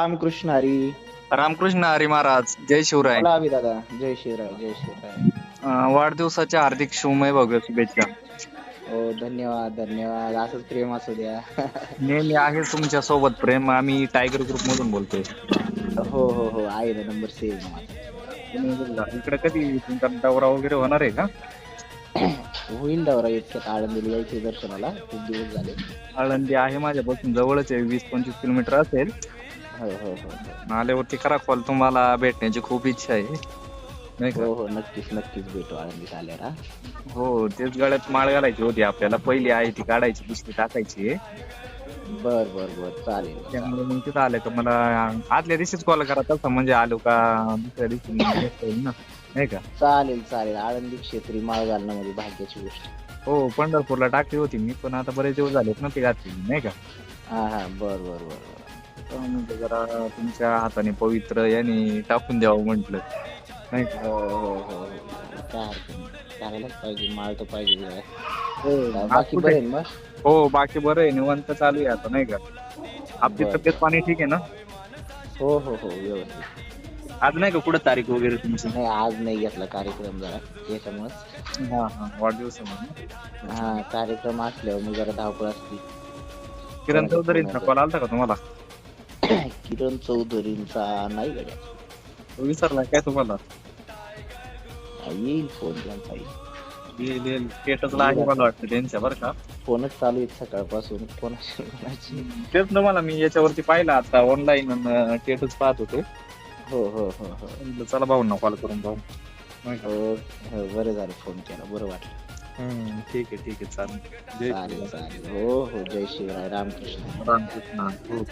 रामकृष्ण हरी. रामकृष्ण हरी महाराज जय शिवराय. बोला अभि दादा जय शिवराय जय शिवराय. अं, वाढदिवसाच्या हार्दिक शुभमय भव्य शुभेच्छा. हो धन्यवाद धन्यवाद. असंच प्रेम असू द्या. नेहमी आहे तुमच्यासोबत प्रेम आम्ही टायगर ग्रुप मधून बोलतोय. हो हो हो आहे ना नंबर सेव्ह इकडे कधी तुमचा दौरा वगैरे होणार आहे का? होईल दौरा इतक्यात आळंदीला यायचे दर्शनाला खूप दिवस झाले. आळंदी आहे माझ्यापासून जवळच आहे वीस पंचवीस किलोमीटर असेल. हो हो हो हो. आल्यावरती करा कॉल तुम्हाला भेटण्याची खूप इच्छा आहे. नाही का? हो हो नक्कीच नक्कीच भेटू आळंदीत आल्यावर हा. हो तेच गळ्यात माळ घालायची होती आपल्याला. पहिली आहे ती काढायची दुसरी टाकायची. बर बर बर चालेल त्यामुळे मग तिथं आलं का मला आदल्या दिवशीच कॉल करा तसं म्हणजे आलो का दुसऱ्या दिवशी मग येता येईल ना. नाही का? चालेल चालेल. आळंदी क्षेत्री माळ घालण्यामध्ये भाग्याची गोष्ट. हो पंढरपूरला टाकली होती मी पण आता बरेच दिवस झालेत ना ती घातली नाही का? हा हा बर बर बर बर. तर म्हणजे जरा तुमच्या हाताने पवित्र याने टाकून द्यावं म्हंटल. नाही का? हो हो हो हो. काय हरकत नाही. पाहिजे माळ तर पाहिजे जरा. हो, बाकी बरे मग? हो बाकी बरं आहे. निवांत चालू आहे आता नाही का? आपली बरं. तब्येत पाणी ठीक आहे ना? हो हो हो व्यवस्थित. आज नाही का कुठं तारीख वगैरे तुमची? नाही आज नाही घेतला कार्यक्रम जरा त्याच्यामुळेच हा हा वाढदिवस आहे म्हणून. हा कार्यक्रम असल्यावर मग जरा धावपळ असते. किरण चौधरींचा कॉल आलता का तुम्हाला? किरण चौधरींचा नाही गड्या. विसरला काय तुम्हाला? येईल फोन त्यांचा येईल. येईल येईल. स्टेटसला आहे मला वाटतं त्यांच्या बरं का? फोनच चालू आहे सकाळपासून. तेच तुम्हाला मी याच्यावरती पाहिलं आता ऑनलाईन स्टेटस पाहत होते. हो हो हो हो. चला भाऊंना कॉल करून का? हो हो बरं झालं फोन केला बरं वाटलं. ठीक आहे ठीक आहे चालेल. चालेल हो हो जय शिवराय रामकृष्ण. रामकृष्ण. हो, हो.